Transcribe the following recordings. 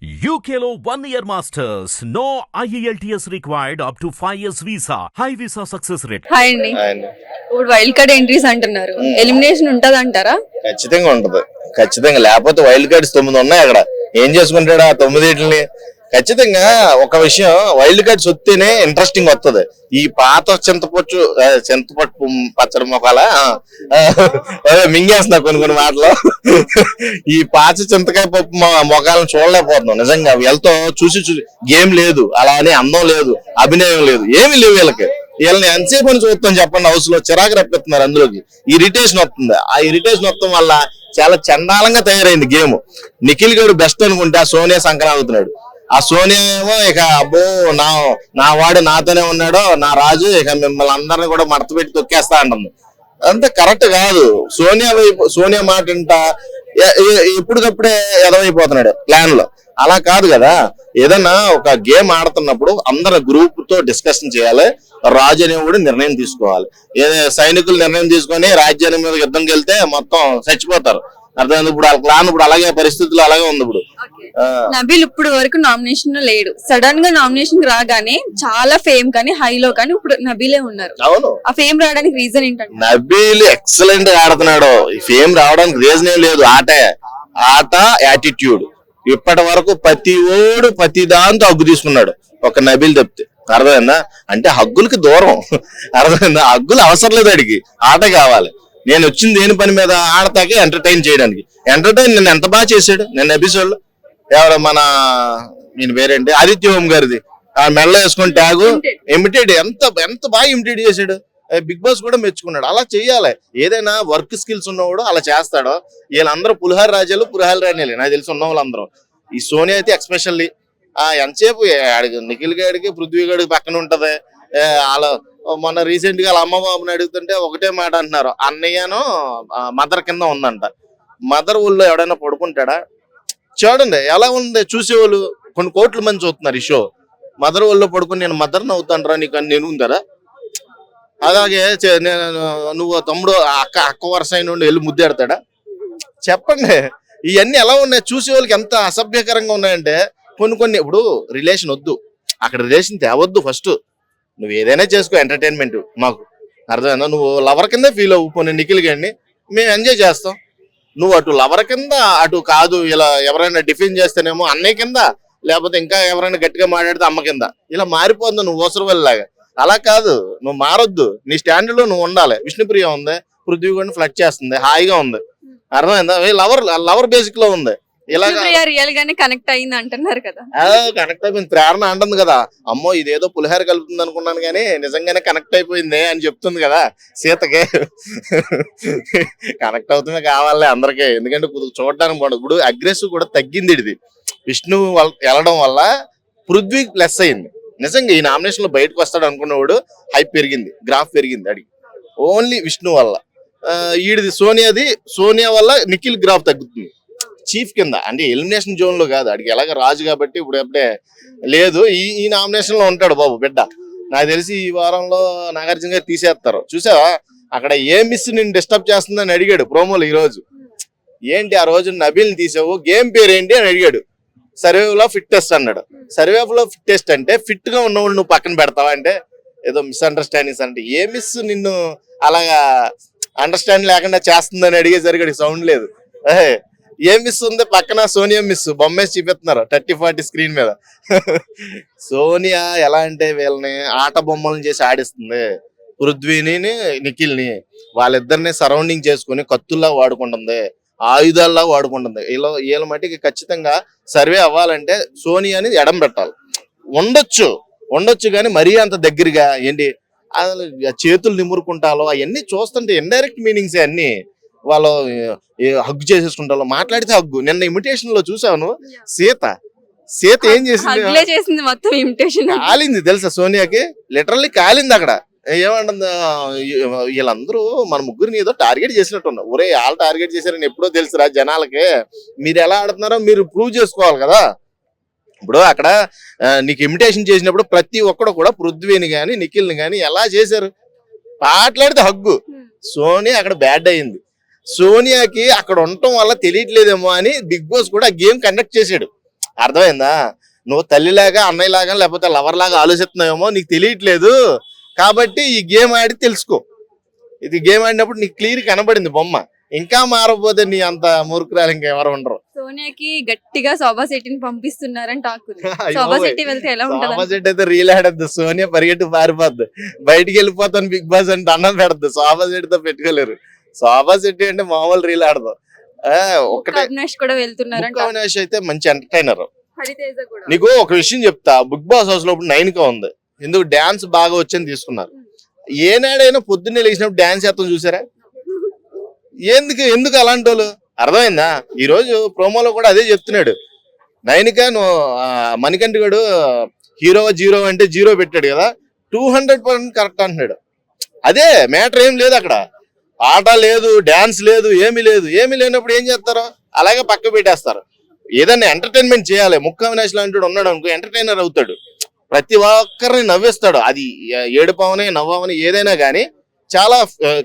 One year masters. No E IELTS required up to 5 years visa. High visa success rate. Hi అండి. ఇప్పుడు wild card entries అంటున్నారు. Elimination ఉంటది అంటారా ఖచ్చితంగా ఉంటది. ఖచ్చితంగా. లేకపోతే వైల్డ్ కార్డ్స్ తొమ్మిది ఉన్నాయి అక్కడ. ఏం చేసుకుంటాడు ఆ తొమ్మిదిటిని ఖచ్చితంగా ఒక విషయం వైల్డ్ కార్డ్స్ వస్తేనే ఇంట్రెస్టింగ్ వస్తుంది ఈ పాత చింతపొచ్చు చింతపట్టు పచ్చడి మొక్కల మింగేస్తున్నా కొన్ని కొన్ని మాటలు. ఈ పాత చింతకాయ పప్పు మొఖాలను చూడలేకపోతున్నాం నిజంగా. వీళ్ళతో చూసి చూసి గేమ్ లేదు అలా అని అందం లేదు అభినయం లేదు ఏమీ లేవు వీళ్ళకి. వీళ్ళని ఎంతసేపు అని చూస్తాం చెప్పండి హౌస్లో చిరాకు రప్పిస్తున్నారు అందులోకి. ఇరిటేషన్ వస్తుంది. ఆ ఇరిటేషన్ వస్తాం వల్ల చాలా చండాలంగా తయారైంది గేమ్. నిఖిల్ గడు బెస్ట్ అనుకుంటే ఆ సోనియా అవుతున్నాడు. ఆ సోనియా ఏమో ఇక అబ్బో నా నా వాడు నాతోనే ఉన్నాడో నా రాజు ఇక మిమ్మల్ని అందరిని కూడా మడత పెట్టి తొక్కేస్తా అంటుంది. అంతే కరెక్ట్ కాదు. సోనియా వైపు సోనియా మాట ఇంట ఎప్పటికప్పుడే ఎదవైపోతున్నాడు ప్లాన్లో అలా కాదు కదా. ఏదన్నా ఒక గేమ్ ఆడుతున్నప్పుడు అందరు గ్రూప్తో డిస్కషన్ చేయాలి. రాజు అనేవాడు నిర్ణయం తీసుకోవాలి. ఏ సైనికులు నిర్ణయం తీసుకొని రాజ్యాన్ని మీద యుద్ధంకి వెళ్తే మొత్తం చచ్చిపోతారు. అర్థమైంది? ఇప్పుడు వాళ్ళ ప్లాన్ ఇప్పుడు అలాగే పరిస్థితులు అలాగే ఉంది ఇప్పుడు. నబీల్ ఇప్పుడు వరకు నామినేషన్ లేడు. సడన్గా నామినేషన్ రాగానే చాలా ఫేమ్ కానీ హైలో కానీ ఇప్పుడు నబీలే ఉన్నారు. అవును. ఆ ఫేమ్ రావడానికి రీజన్ ఏంటంటే? నబీల్ ఎక్సలెంట్గా ఆడుతున్నాడు. ఈ ఫేమ్ రావడానికి రీజన్ ఏం లేదు. ఆటే ఆట యాటిట్యూడ్ ఇప్పటి వరకు ప్రతి ఓడు ప్రతి దాంతో హగ్గు తీసుకున్నాడు. ఒక నబీల్ తప్పితే. అర్థమైందా? అంటే హగ్గులకి దూరం. అర్థమైందా? హగ్గులు అవసరం లేదు అడిగి ఆట కావాలి. నేను వచ్చింది దేని పని మీద ఆడతాకి ఎంటర్టైన్ చేయడానికి. ఎంటర్టైన్ నేను ఎంత బాగా చేశాడు? నేను ఎపిసోడ్ ఎవరు మన నేను పేరేంటి? ఆదిత్య హోమ్ గారిది. ఆ మెడలో వేసుకొని ట్యాగు ఇమిటేట్ ఎంత ఎంత బాగా ఇమిటేట్ చేశాడు? బిగ్ బాస్ కూడా మెచ్చుకున్నాడు. అలా చెయ్యాలి ఏదైనా వర్క్ స్కిల్స్ ఉన్నవాడు అలా చేస్తాడో. వీళ్ళందరూ పులిహార రాజాలు పులిహార రాణిలే. నాకు తెలిసి ఉన్న వాళ్ళందరూ. ఈ సోనియా అయితే ఎక్స్పెషల్లీ ఆ ఎంతసేపు నిఖిల్ గాడికి పృథ్వీ గాడికి పక్కన ఉంటది. వాళ్ళ మొన్న రీసెంట్గా అమ్మబాబుని అమ్మ బాబుని అడుగుతుంటే ఒకటే మాట అంటున్నారు. అన్నయ్యను మదర్ కింద ఉందంట. మదర్ ఊళ్ళో ఎవడైనా పడుకుంటాడా? చూడండి ఎలా ఉంది? చూసేవాళ్ళు కొన్ని కోట్ల మంది చూస్తున్నారు ఈ షో మదర్ ఊళ్ళో పడుకుని నేను మదర్ని అవుతాను రా నీకు అని నేను ఉందరా? అలాగే చే- నేను నువ్వు తమ్ముడు అక్క అక్క వరుస అయిన వెళ్ళి ముద్దెడతాడా? చెప్పండి ఇవన్నీ ఎలా ఉన్నాయి? చూసే వాళ్ళకి ఎంత అసభ్యకరంగా ఉన్నాయంటే కొన్ని కొన్ని ఇప్పుడు రిలేషన్ వద్దు. అక్కడ రిలేషన్ తేవద్దు ఫస్ట్ నువ్వు ఏదైనా చేసుకో ఎంటర్టైన్మెంట్ మాకు అర్థమైందా? నువ్వు లవర్ కింద ఫీల్ అవ్వు. కొన్ని నిఖిల్ గండి మేము ఎంజాయ్ చేస్తాం. నువ్వు అటు లవర్ కింద అటు కాదు ఇలా ఎవరైనా డిఫెండ్ చేస్తేనేమో అన్నయ్య కింద లేకపోతే ఇంకా ఎవరైనా గట్టిగా మాట్లాడితే అమ్మ కింద. ఇలా మారిపోతుంది నువ్వు ఓసరవల్లిలాగా అలా కాదు నువ్వు మారొద్దు. నీ స్టాండ్లో నువ్వు ఉండాలి. విష్ణుప్రియ ఉంది పృథ్వీ కూడా ఫ్లట్ చేస్తుంది హాయిగా ఉంది. అర్థమైందా? లవర్ లవర్ బేసిక్లో ఉంది. ఇలాగా ప్రియా రియల్ గానే కనెక్ట్ అయింది అంటున్నారు కదా. కనెక్ట్ అయిపోయింది. ప్రేరణ అంటుంది కదా. అమ్మో ఇదేదో పులిహార కలుపుతుంది అనుకున్నాను కానీ నిజంగానే కనెక్ట్ అయిపోయింది అని చెప్తుంది కదా సీతకి. కనెక్ట్ అవుతుంది కావాలి అందరికీ. ఎందుకంటే చూడడానికి బాగుంది ఇప్పుడు అగ్రెసివ్ కూడా తగ్గింది ఇది. విష్ణు వెళ్ళడం వల్ల పృథ్వీ ప్లస్ అయింది. నిజంగా ఈ నామినేషన్లో బయటకు వస్తాడు అనుకున్నవాడు హైప్ పెరిగింది. గ్రాఫ్ పెరిగింది అడిగి. ఓన్లీ విష్ణు వల్ల. ఈడిది సోనియాది సోనియా వల్ల నిఖిల్ గ్రాఫ్ తగ్గుతుంది. చీఫ్ కింద. అంటే ఎలిమినేషన్ జోన్లో కాదు. అడిగి ఎలాగ రాజు కాబట్టి ఇప్పుడు అప్పుడే లేదు. ఈ ఈ నామినేషన్లో ఉంటాడు బాబు బిడ్డ. నాకు తెలిసి ఈ వారంలో నాగార్జున గారు తీసేస్తారు. చూసావా? అక్కడ ఏ మిస్ నిన్ను డిస్టర్బ్ చేస్తుందని అడిగాడు ప్రోమోలు ఈ రోజు. ఏంటి ఆ రోజు నబీల్ని తీసావు? గేమ్ పేరు ఏంటి అని అడిగాడు. సర్వేవ్లో ఫిట్ టెస్ట్ అన్నాడు. సర్వేవ్లో ఫిట్ టెస్ట్ అంటే ఫిట్గా ఉన్నవాళ్ళు నువ్వు పక్కన పెడతావా అంటే ఏదో మిస్అండర్స్టాండింగ్స్ అంటే. ఏ మిస్ నిన్ను అలాగా అండర్స్టాండ్ లేకుండా చేస్తుందని అడిగేసరికి సౌండ్ లేదు. ఏం మిస్ ఉంది? పక్కన సోనియా మిస్ బొమ్మేసి చూపిస్తున్నారు. థర్టీ ఫార్టీ స్క్రీన్ మీద. సోనియా ఎలా అంటే వీళ్ళని ఆట బొమ్మలను చేసి ఆడిస్తుంది. పృథ్వీని నిఖిల్ని. వాళ్ళిద్దరిని సరౌండింగ్ చేసుకుని కత్తుల్లా వాడుకుంటుంది. ఆయుధాల్లా వాడుకుంటుంది. వీళ్ళ వీళ్ళ మట్టికి ఖచ్చితంగా సర్వే అవ్వాలంటే సోనియాని ఎడం పెట్టాలి. ఉండొచ్చు. ఉండొచ్చు కానీ మరీ అంత దగ్గరగా ఏంటి? అసలు చేతులు నిమురుకుంటాలో అవన్నీ చూస్తుంటే ఇండైరెక్ట్ మీనింగ్స్ అన్ని. వాళ్ళు హగ్గు చేసేసుకుంటాలో మాట్లాడితే హగ్గు. నిన్న ఇమిటేషన్లో చూసాను సీత. సీత ఏం చేసింది? మొత్తం ఇమిటేషన్ కాలింది తెలుసా సోనియాకి? లిటరల్లీ కాలింది అక్కడ. ఏమంటుంది వీళ్ళందరూ మన ముగ్గురిని ఏదో టార్గెట్ చేసినట్టున్నారు. ఒరే వాళ్ళు టార్గెట్ చేశారని ఎప్పుడో తెలుసురా జనాలకి. మీరు ఎలా ఆడుతున్నారో మీరు ప్రూవ్ చేసుకోవాలి కదా. ఇప్పుడు అక్కడ నీకు ఇమిటేషన్ చేసినప్పుడు ప్రతి ఒక్కడు కూడా పృథ్వీని గాని నిఖిల్ని గాని ఎలా చేశారు? మాట్లాడితే హగ్గు. సోనియా అక్కడ బ్యాడ్ అయింది. సోనియాకి అక్కడ ఉండటం వల్ల తెలియట్లేదేమో అని బిగ్ బాస్ కూడా గేమ్ కండక్ట్ చేశాడు. అర్థమైందా? నువ్వు తల్లిలాగా అన్నయ్యలాగా లేకపోతే లవర్ లాగా ఆలోచిస్తున్నావేమో నీకు తెలియట్లేదు. కాబట్టి ఈ గేమ్ ఆడి తెలుసుకో. ఇది గేమ్ ఆడినప్పుడు నీకు క్లియర్ కనబడింది బొమ్మ. ఇంకా మారకపోతే నీ అంత మూర్ఖురాలు ఇంకా ఎవరు ఉండరు. సోనియాకి గట్టిగా శోభా శెట్టిని పంపిస్తున్నారని టాక్ శోభా. శెట్టి వెళ్తే ఎలా ఉంటది ఆపోజిట్ అయితే రీల్ ఆడద్దు. సోనియా పరిగెట్టి పారిపోద్ది బయటికి వెళ్ళిపోతాను బిగ్ బాస్ అంటే అన్నం పెడద్దు. సోఫా సెట్తో పెట్టుకోలేరు. సోఫా సెట్ అంటే మామూలు రీల్ ఆడదు. ఒకటే అవినాష్ కూడా అయితే మంచి ఎంటర్టైనర్. హరితేజ కూడా. నీకు ఒక విషయం చెప్తా బిగ్ బాస్ హౌస్లో నైన్గా ఉంది. ఎందుకు డాన్స్ బాగా వచ్చని తీసుకున్నారు. ఏనాడైనా పొద్దున్నే లేచినప్పుడు డాన్స్ చేస్తాం చూసారా? ఎందుకు ఎందుకు అలాంటి వాళ్ళు అర్థమైందా? ఈ రోజు ప్రోమోలో కూడా అదే చెప్తున్నాడు. నైన్కా నువ్వు ఆ, మణికంఠ గడు హీరో జీరో అంటే జీరో పెట్టాడు కదా. టూ హండ్రెడ్ పర్సెంట్ కరెక్ట్ అంటున్నాడు. అదే మ్యాటర్ ఏం లేదు అక్కడ. ఆట లేదు డాన్స్ లేదు ఏమీ లేదు. ఏమీ లేనప్పుడు ఏం చేస్తారు? అలాగే పక్క పెట్టేస్తారు. ఏదైనా ఎంటర్టైన్మెంట్ చేయాలి. ముక్క అవినాష్ లాంటి ఉన్నాడు అనుకో ఎంటర్టైనర్ అవుతాడు. ప్రతి ఒక్కరిని నవ్విస్తాడు. అది ఏడుపవని నవ్వవని ఏదైనా కానీ చాలా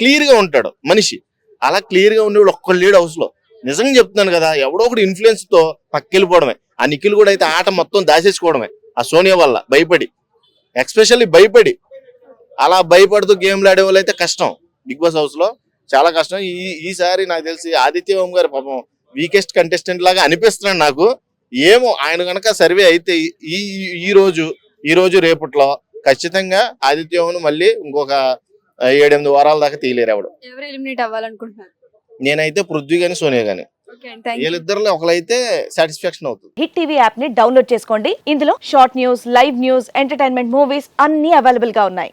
క్లియర్గా ఉంటాడు మనిషి. అలా క్లియర్గా ఉండేవాడు ఒక్కళ్ళు లేడు హౌస్లో. నిజంగా చెప్తున్నాను కదా ఎవడో ఒకటి ఇన్ఫ్లుయెన్స్తో పక్కెళ్ళిపోవడమే. ఆ నిఖిల్ కూడా అయితే ఆట మొత్తం దాచేసుకోవడమే. ఆ సోనియా వల్ల భయపడి. ఎక్స్పెషల్లీ భయపడి. అలా భయపడుతూ గేమ్లు ఆడే వాళ్ళు అయితే కష్టం. బిగ్ బాస్ హౌస్లో చాలా కష్టం. ఈ ఈసారి నాకు తెలిసి ఆదిత్య ఓం గారు పాపం వీకెస్ట్ కంటెస్టెంట్ లాగా అనిపిస్తున్నాడు నాకు. ఏమో ఆయన గనక సర్వే అయితే ఈ ఈ- రోజు ఈ రోజు రేపట్లో ఖచ్చితంగా ఆదిత్య ఓంను మళ్ళీ ఇంకొక ఏడెనిమిది వారాల దాకా తీయలేరు ఎవడు. ఎవరు ఎలిమినేట్ అవ్వాలనుకుంటున్నారు? నేనైతే పృథ్వీ గాని సోనియా గాని. వీళ్ళిద్దరిలో ఒకరైతే సాటిస్ఫాక్షన్ అవుతుంది. హిట్ టీవీ యాప్ని డౌన్లోడ్ చేసుకోండి. ఇందులో short news live news entertainment movies అన్ని అవైలబుల్గా ఉన్నాయి.